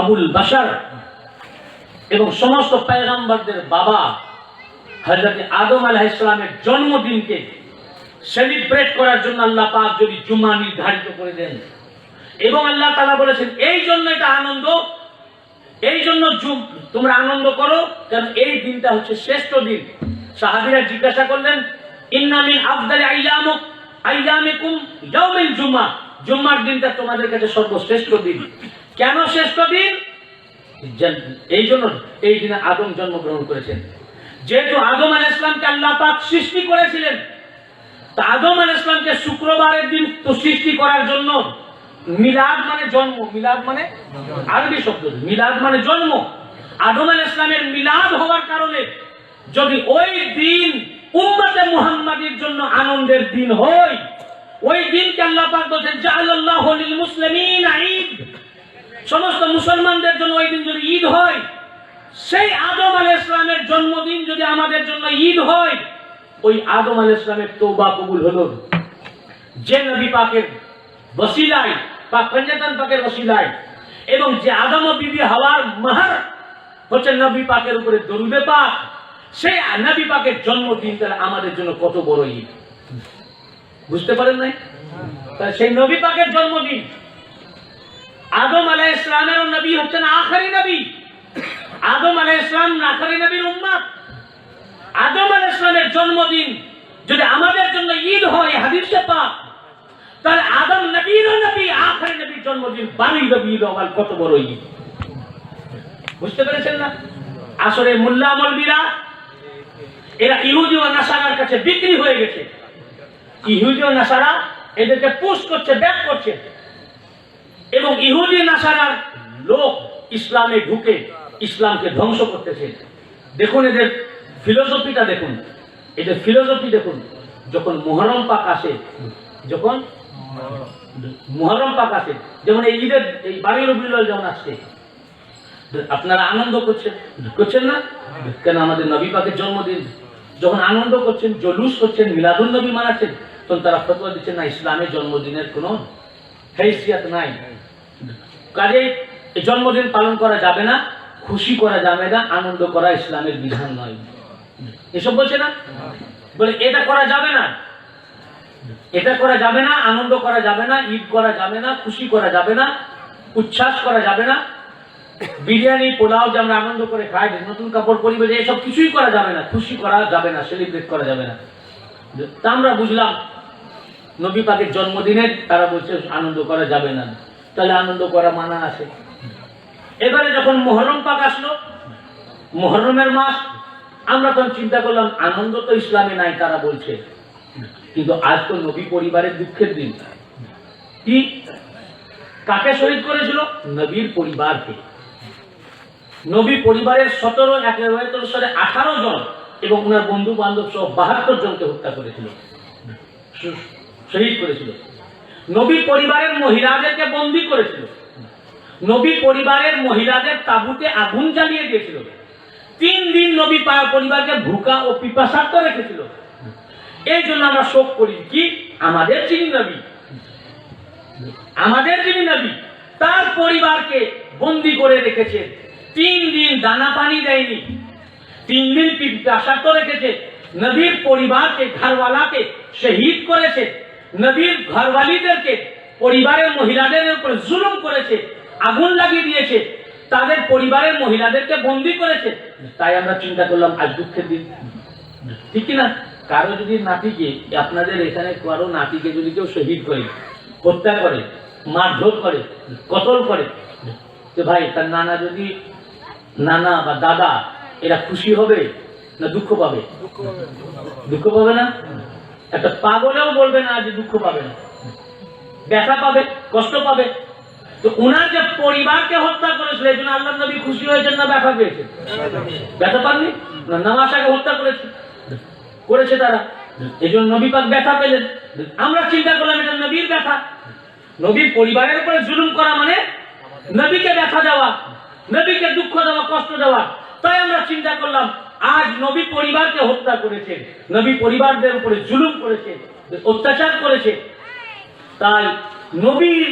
আবুল বাশার এবং সমস্ত পায়গাম্বারদের বাবা হজরত আদম আলাহ ইসলামের জন্মদিনকে সেলিব্রেট করার জন্য আল্লাহ পাক যদি জুমা নির্ধারিত করে দেন। এবং আল্লাহ তালা বলেছেন, এই জন্য এটা আনন্দ, এই জন্য তোমরা আনন্দ করো, কারণ এই দিনটা হচ্ছে শ্রেষ্ঠ দিন। সাহাবীরা জিজ্ঞাসা করলেন ইন্নামিন আফদালি আইয়ামুক, আইয়ামিকুম ইয়াউমিল জুমা, জুম্মার দিনটা তোমাদের কাছে সর্বশ্রেষ্ঠ দিন। কেন শ্রেষ্ঠ দিন? এই জন্য, এই দিনে আদম জন্মগ্রহণ করেছেন। যেহেতু আদম আল ইসলামকে আল্লাহ পাক সৃষ্টি করেছিলেন, তা আদম আল ইসলামকে শুক্রবারের দিন তো সৃষ্টি করার জন্য মিলাদ মানে জন্ম। মিলাদ মানে আরবি শব্দ। মিলাদ মানে জন্ম। আদম আল ইসলামের মিলাদ হওয়ার কারণে যদি ওই দিন উম্মতে মুহাম্মাদের জন্য আনন্দের দিন হয়, ওই দিনকে আল্লাহ পাক বলছেন, জাআলাল্লাহু লিল মুসলিমিন ঈদ। সমস্ত মুসলমানদের জন্য ওই দিন যদি ঈদ হয়, সেই আদম আল ইসলামের জন্মদিন যদি আমাদের জন্য ঈদ হয়, ওই আদম আল ইসলামের তৌবা কবুল হলো। যে নবী পাকের বসিলায় বা পঞ্জাতন পাকের বসিলায় এবং যে আদম ও বিবি হওয়ার মাহার হচ্ছে নবী পাকের উপরে দরুদে পাক, সেই নবী পাকের জন্মদিন তাহলে আমাদের জন্য কত বড় ঈদ। বুঝতে পারেন নাই? সেই নবী পাকের জন্মদিন আদম আলাহ ইসলামের নবী হচ্ছেন আখারি নবী। আদম আলাহ ইসলাম আখারি নবীর উম্মাদ আদম আলাহ ইসলামের জন্মদিন যদি আমাদের জন্য ঈদ হয় হাদিসে তাহলে আদম নবীর নবী, আখারি নবীর জন্মদিন বারোই নবী হওয়ার কত বড় ঈদ। বুঝতে পেরেছেন না? আসলে মোল্লা মলবিরা, এরা ইহুদি ও নাসারার কাছে বিক্রি হয়ে গেছে। ইহুদি ও নাসারা এদেরকে পুশ করছে, ব্যাক করছে। এবং ইহুদি নাসারার লোক ইসলামে ঢুকে ইসলামকে ধ্বংস করতেছে। দেখুন এদের ফিলোসফিটা দেখুন। এদের ফিলোসফি দেখুন। যখন মোহরম পাক আসে, যখন মোহরম পাক আসে, যেমন এই ঈদের, এই বাড়ি রবিউল যেমন আসছে, আপনারা আনন্দ করছেন? করছেন না? কেন আমাদের নবী পাকের জন্মদিন? যখন আনন্দ করছেন, জলুস করছেন মিলাদুল নবী মানাচ্ছেন, তখন তারা ফতোয়া দিচ্ছেন, না, ইসলামের জন্মদিনের কোনো হেসিয়াত নাই কাজে জন্মদিন পালন করা যাবে না খুশি করা যাবে না আনন্দ করা ইসলামের বিধান নয় এসব বলছে না বলে এটা করা যাবে না এটা করা যাবে না আনন্দ করা যাবে না ঈদ করা যাবে না খুশি করা যাবে না উচ্ছ্বাস করা যাবে না বিরিয়ানি পোলাও যে আমরা আনন্দ করে খাই নতুন কাপড় পরিবেশ এসব কিছুই করা যাবে না খুশি করা যাবে না সেলিব্রেট করা যাবে না তা আমরা বুঝলাম নবী পাকের জন্মদিনে তারা বলছে, আনন্দ করা যাবে না। তাহলে আনন্দ করা মানা আছে। এবারে যখন মহরম পাক আসলো, মহরমের মাস, আমরা তখন চিন্তা করলাম, আনন্দ তো ইসলামে নাই তারা বলছে। কিন্তু আজ তো নবী পরিবারের দুঃখের দিন। কি, কাকে শহীদ করেছিল? নবীর পরিবারকে। নবী পরিবারের সতেরো এক সালে আঠারো জন এবং ওনার বন্ধু বান্ধব সহ বাহাত্তর জনকে হত্যা করেছিল। শহীদ করেছিল। নবী পরিবারের মহিলাদেরকে বন্দি করেছিল। নবী পরিবারের মহিলাদের তাবুতে আগুন জ্বালিয়ে দিয়েছিল। তিন দিন নবী পরিবারকে ভুকা ও পিপাসার্থ রেখেছিল। এই জন্য আমরা শোক করি কি? আমাদের চিনি নবী, আমাদের যিনি নবী, তার পরিবারকে বন্দি করে রেখেছে। তিন দিন দানা পানি দেয়নি। তিন দিন পিপাসার্থ রেখেছে। নবীর পরিবারকে, ঘরওয়ালাকে শহীদ করেছে। নবীর ঘরওয়ালিদেরকে পরিবারের মহিলাদের উপর জুলুম করেছে আগুন লাগিয়ে দিয়েছে তাদের পরিবারের মহিলাদেরকে বন্দি করেছে। তাই আমরা চিন্তা করলাম আজ দুঃখের দিন। ঠিক কি না কারও যদি নাতিকে আপনাদের এখানে কারও নাতিকে যদি কেউ শহীদ করে হত্যা করে মারধর করে কতল করে তো ভাই তার নানা যদি নানা বা দাদা এরা খুশি হবে না দুঃখ পাবে। দুঃখ পাবে না? একটা পাগলেও বলবে না যে দুঃখ পাবে না। ব্যথা পাবে, কষ্ট পাবে। তো ওনার যে পরিবারকে হত্যা করেছিল, এই জন্য আল্লাহ নবী খুশি হয়েছেন না ব্যথা পেয়েছেন ব্যথা পাননি? না নামাশাকে হত্যা করেছে। করেছে তারা। এই জন্য নবী পাক ব্যথা পেলেন। আমরা চিন্তা করলাম, এটা নবীর ব্যথা। নবীর পরিবারের উপরে জুলুম করা মানে নবীকে ব্যথা দেওয়া, নবীকে দুঃখ দেওয়া, কষ্ট দেওয়া। তাই আমরা চিন্তা করলাম আজ নবী পরিবারকে হত্যা করেছে, নবী পরিবারদের উপরে জুলুম করেছে, অত্যাচার করেছে। তাই নবীর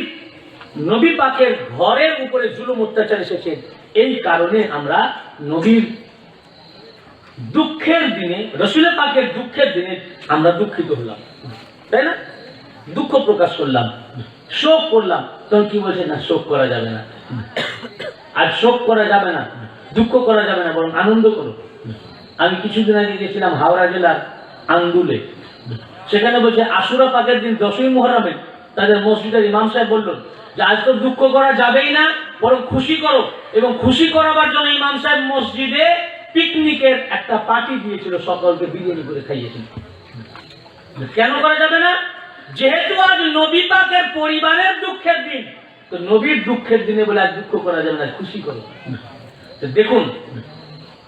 নবী পাকের ঘরের উপরে জুলুম, অত্যাচার এসেছে। এই কারণে আমরা নবীর দুঃখের দিনে রসুল পাকের দুঃখের দিনে আমরা দুঃখিত হলাম। তাই না? দুঃখ প্রকাশ করলাম, শোক করলাম। তখন কি বলছে? না, শোক করা যাবে না। আর শোক করা যাবে না, দুঃখ করা যাবে না, বরং আনন্দ করো। আমি কিছুদিন আগে গেছিলাম হাওড়া জেলার আঙ্গুলে। সেখানে বলছে আশুরা পাকের দিন দশই মোহরমে তাদের মসজিদের ইমাম সাহেব বললেন যে, আজ তো দুঃখ করা যাবেই না, বরং খুশি করো। এবং খুশি করাবার জন্য ইমাম সাহেব মসজিদে পিকনিকের একটা পার্টি দিয়েছিল, সকলকে বিরিয়ানি করে খাইয়েছিল। কেন করা যাবে না? যেহেতু আজ নবী পাকের পরিবারের দুঃখের দিন, তো নবীর দুঃখের দিনে বলে আজ দুঃখ করা যাবে না, খুশি করো। দেখুন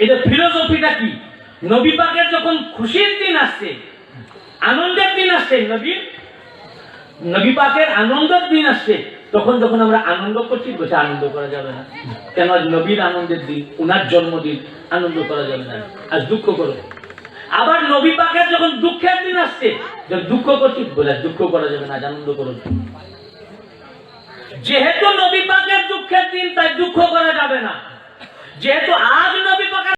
এটা ফিলোসফিটা কি? নবী পাকের যখন খুশির দিন আসছে, আনন্দের দিন আসছে নবীর নবী পাকের আনন্দের দিন আসছে, তখন যখন আমরা আনন্দ করছি, বলছে আনন্দ করা যাবে না। কেন আজ নবীর আনন্দের দিন, উনার জন্মদিন, আনন্দ করা যাবে না। আজ দুঃখ করো। আবার নবী পাকের যখন দুঃখের দিন আসছে, যখন দুঃখ করছি, বলে দুঃখ করা যাবে না আনন্দ করো। যেহেতু নবী পাকের দুঃখের দিন, তাই দুঃখ করা যাবে না। যেহেতু আজ নবী